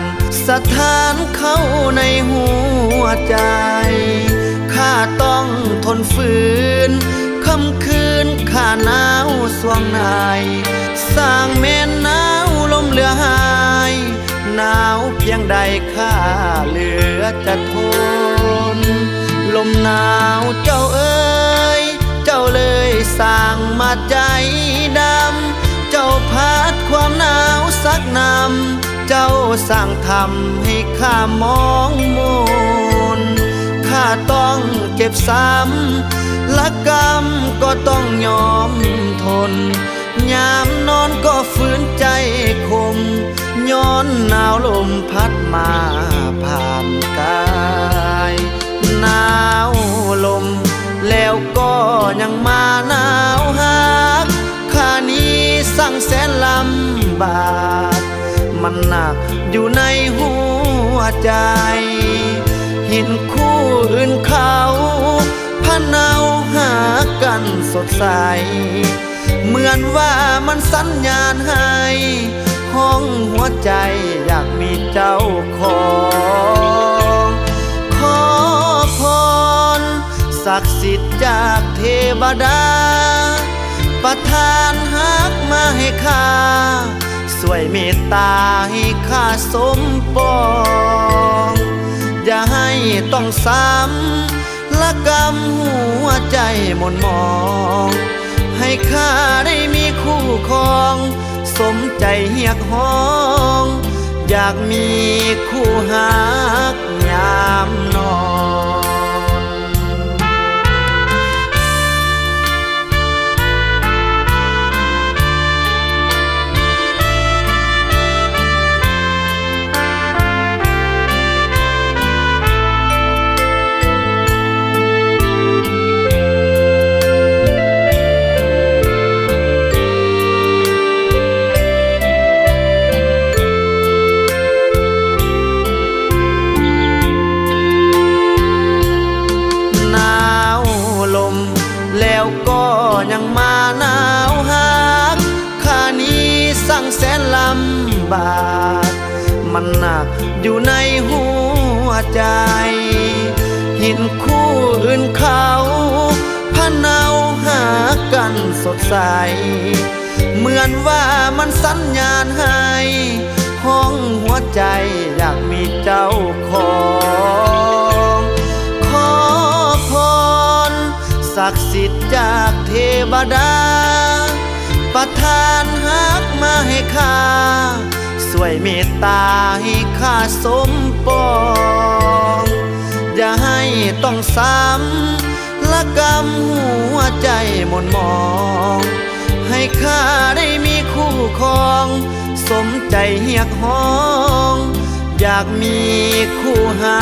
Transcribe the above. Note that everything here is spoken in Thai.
านสถานเข้าในหัวใจ ข้าต้องทนฝืนคำคืนข้าหนาวสวงในสร้างเม่นาวลมเหลือหายหนาวเพียงใดข้าเหลือจะทน ลมหนาวำเจ้างทำให้ข้ามองมนข้าต้องเจ็บซ้ำละกรรมก็ต้องยอมทน ยามนอนก็ฝืนใจคม ย้อนหนาวลมพัดมาผ่านกายหนาวลม แล้วก็ยังมาหนาวหักข้านี้สั่งแสนลำบาก มันหนักอยู่ในหัวใจเห็นคู่อื่นเขาพันเอาหากันสดใส เหมือนว่ามันสัญญาณให้ ห้องหัวใจอยากมีเจ้าของขอพรศักดิ์สิทธิ์จากเทวดา ประทานฮักมาให้ข้า สวยเมตตาให้ข้าสมปอง อย่าให้ต้องซ้ำละกำหัวใจหมนมอง ให้ข้าได้มีคู่ครอง สมใจเฮียกห้อง อยากมีคู่หัก ลำบาก มันหนักอยู่ในหัวใจเห็นคู่อื่นเขาพันเอาหากันสดใส เหมือนว่ามันสัญญาณให้ ห้องหัวใจอยากมีเจ้าของขอพรศักดิ์สิทธิ์จากเทวดา ประทานฮักมาให้ข้าสวยเมตตาให้ข้าสมปอง อย่าให้ต้องซ้ำละกำหัวใจหมนมอง ให้ข้าได้มีคู่ครอง สมใจเฮียกห้อง อยากมีคู่หา